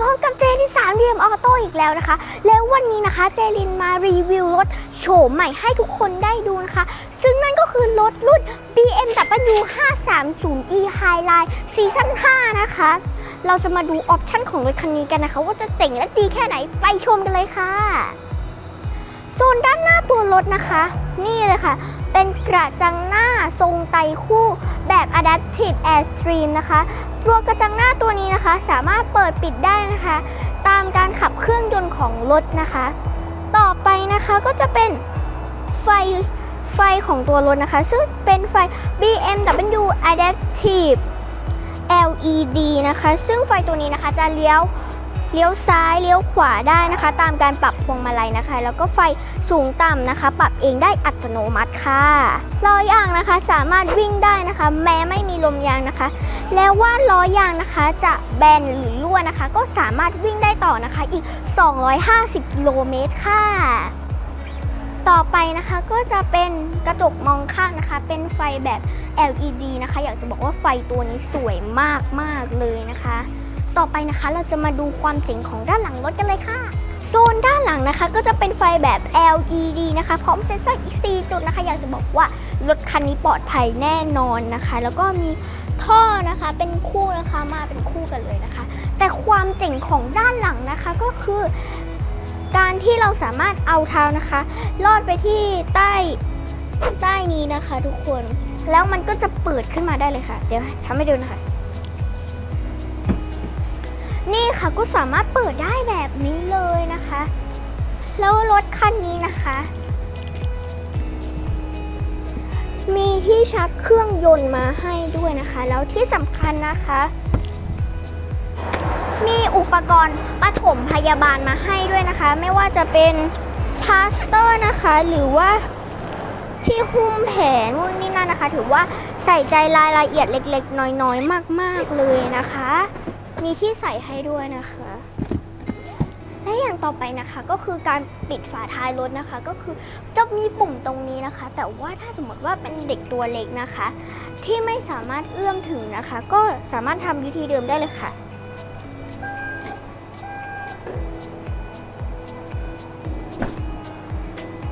พบกับเจลินสามเหลี่ยมออโต้อีกแล้วนะคะ แล้ววันนี้นะคะเจลินมารีวิวรถโฉมใหม่ให้ทุกคนได้ดูนะคะ ซึ่งนั่นก็คือรถรุ่น BMW 530e Highline ซีซั่น5นะคะ เราจะมาดูออปชั่นของรถคันนี้กันนะคะ ว่าจะเจ๋งและดีแค่ไหนไปชมกันเลยค่ะ โซนด้านหน้าตัวรถนะคะ นี่เลยค่ะ เป็นกระจังหน้าทรงไตคู่แบบ Adaptive Airstream นะคะ ตัวกระจังหน้าตัวนี้นะคะ สามารถเปิดปิดได้นะคะ ตามการขับเครื่องยนต์ของรถนะคะ ต่อไปนะคะก็จะเป็นไฟไฟของตัวรถนะคะ ซึ่งเป็นไฟ BMW Adaptive LED นะคะ ซึ่งไฟตัวนี้นะคะจะเลี้ยว เลี้ยวซ้ายเลี้ยวขวาได้นะคะ ตามการปรับพวงมาลัยนะคะ แล้วก็ไฟสูงต่ำนะคะ ปรับเองได้อัตโนมัติค่ะล้อยางนะคะสามารถวิ่งได้นะคะ แม้ไม่มีลมยางนะคะ แล้วว่าล้อยางนะคะจะแบนหรือรั่วนะคะ ก็สามารถวิ่งได้ต่อนะคะ อีก 250กิโลเมตรค่ะต่อไปนะคะก็จะเป็นกระจกมองข้างนะคะ เป็นไฟแบบ LED นะคะ อยากจะบอกว่าไฟตัวนี้สวยมาก ๆ เลยนะคะ ต่อไปนะคะ เราจะมาดูความเจ๋งของด้านหลังรถกันเลยค่ะโซนด้านหลังนะคะ ก็จะเป็นไฟแบบ LED นะคะ พร้อมเซ็นเซอร์อีก4จุดนะคะ อยากจะบอกว่ารถคันนี้ปลอดภัยแน่นอนนะคะ แล้วก็มีท่อนะคะเป็นคู่นะคะมาเป็นคู่กันเลยนะคะ แต่ความเจ๋งของด้านหลังนะคะก็คือ การที่เราสามารถเอาเท้านะคะ ลอดไปที่ใต้ใต้นี้นะคะ ทุกคนแล้วมันก็จะเปิดขึ้นมาได้เลยค่ะ เดี๋ยวทำให้ดูนะคะ นี่ค่ะก็สามารถเปิดได้แบบนี้เลยนะคะ แล้วรถคันนี้นะคะ มีที่ชาร์จเครื่องยนต์มาให้ด้วยนะคะ แล้วที่สำคัญนะคะ มีอุปกรณ์ปฐมพยาบาลมาให้ด้วยนะคะ ไม่ว่าจะเป็นพลาสเตอร์นะคะ หรือว่าที่หุ้มแผลนู่นนี่นั่นนะคะ ถือว่าใส่ใจรายละเอียดเล็ก ๆ น้อย ๆ มาก ๆ เลยนะคะ มีที่ใส่ให้ด้วยนะคะ และอย่างต่อไปนะคะก็คือการปิดฝาท้ายรถนะคะ ก็คือจะมีปุ่มตรงนี้นะคะ แต่ว่าถ้าสมมติว่าเป็นเด็กตัวเล็กนะคะ ที่ไม่สามารถเอื้อมถึงนะคะ ก็สามารถทำวิธีเดิมได้เลยค่ะ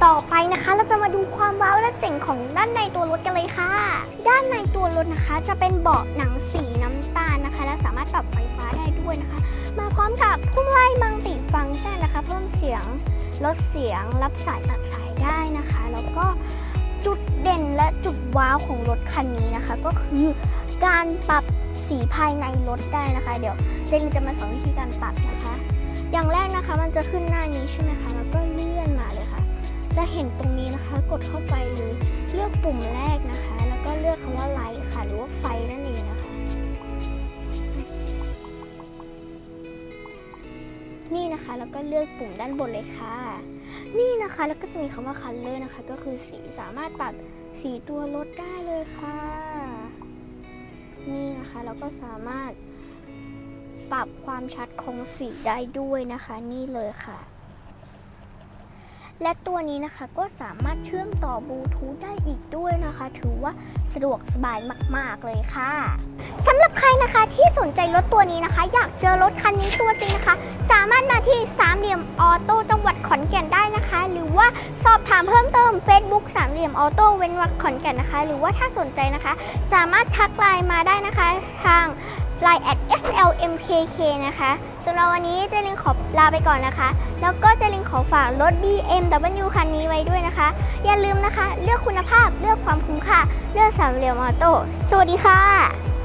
ต่อไปนะคะเราจะมาดูความว้าวและเจ๋งของด้านในตัวรถกันเลยค่ะ ด้านในตัวรถนะคะจะเป็นเบาะหนังสีน้ำตาล นะคะ และสามารถปรับไฟฟ้าได้ด้วยนะคะ มาพร้อมกับพุ่มไล่มังติฟังก์ชันนะคะ เพิ่มเสียงลดเสียงรับสายตัดสายได้นะคะ แล้วก็จุดเด่นและจุดว้าวของรถคันนี้นะคะ ก็คือการปรับสีภายในรถได้นะคะ เดี๋ยวเจนจะมาสอนวิธีการปรับนะคะ อย่างแรกนะคะมันจะขึ้นหน้านี้ใช่ไหมคะแล้วก็เลื่อนมาเลยค่ะ จะเห็นตรงนี้นะคะ กดเข้าไปเลยเลือกปุ่มแรกนะคะ นี่นะคะ แล้วก็เลือกปุ่มด้านบนเลยค่ะ นี่นะคะแล้วก็จะมีคำว่า color นะคะ ก็คือสีสามารถปรับสีตัวรถได้เลยค่ะ นี่นะคะแล้วก็สามารถปรับความชัดของสีได้ด้วยนะคะ นี่เลยค่ะ และตัวนี้นะคะก็สามารถเชื่อมต่อบลูทูธได้อีกด้วยนะคะ ถือว่าสะดวกสบายมาก ๆ เลยค่ะสำหรับใครนะคะที่สนใจรถตัวนี้นะคะ อยากเจอรถคันนี้ตัวจริงนะคะ สามารถมาที่สามเหลี่ยมออโต้จังหวัดขอนแก่นได้นะคะ หรือว่าสอบถามเพิ่มเติม Facebook สามเหลี่ยมออโต้เว้นวรรคขอนแก่นนะคะ หรือว่าถ้าสนใจนะคะ สามารถทักไลน์มาได้นะคะทาง Line at slmkk นะคะ สำหรับวันนี้เจลิงขอลาไปก่อนนะคะ แล้วก็เจลิงขอฝากรถ BMW คันนี้ไว้ด้วยนะคะ อย่าลืมนะคะ เลือกคุณภาพเลือกความคุ้มค่า เลือกสามเหลี่ยมออโต้สวัสดีค่ะ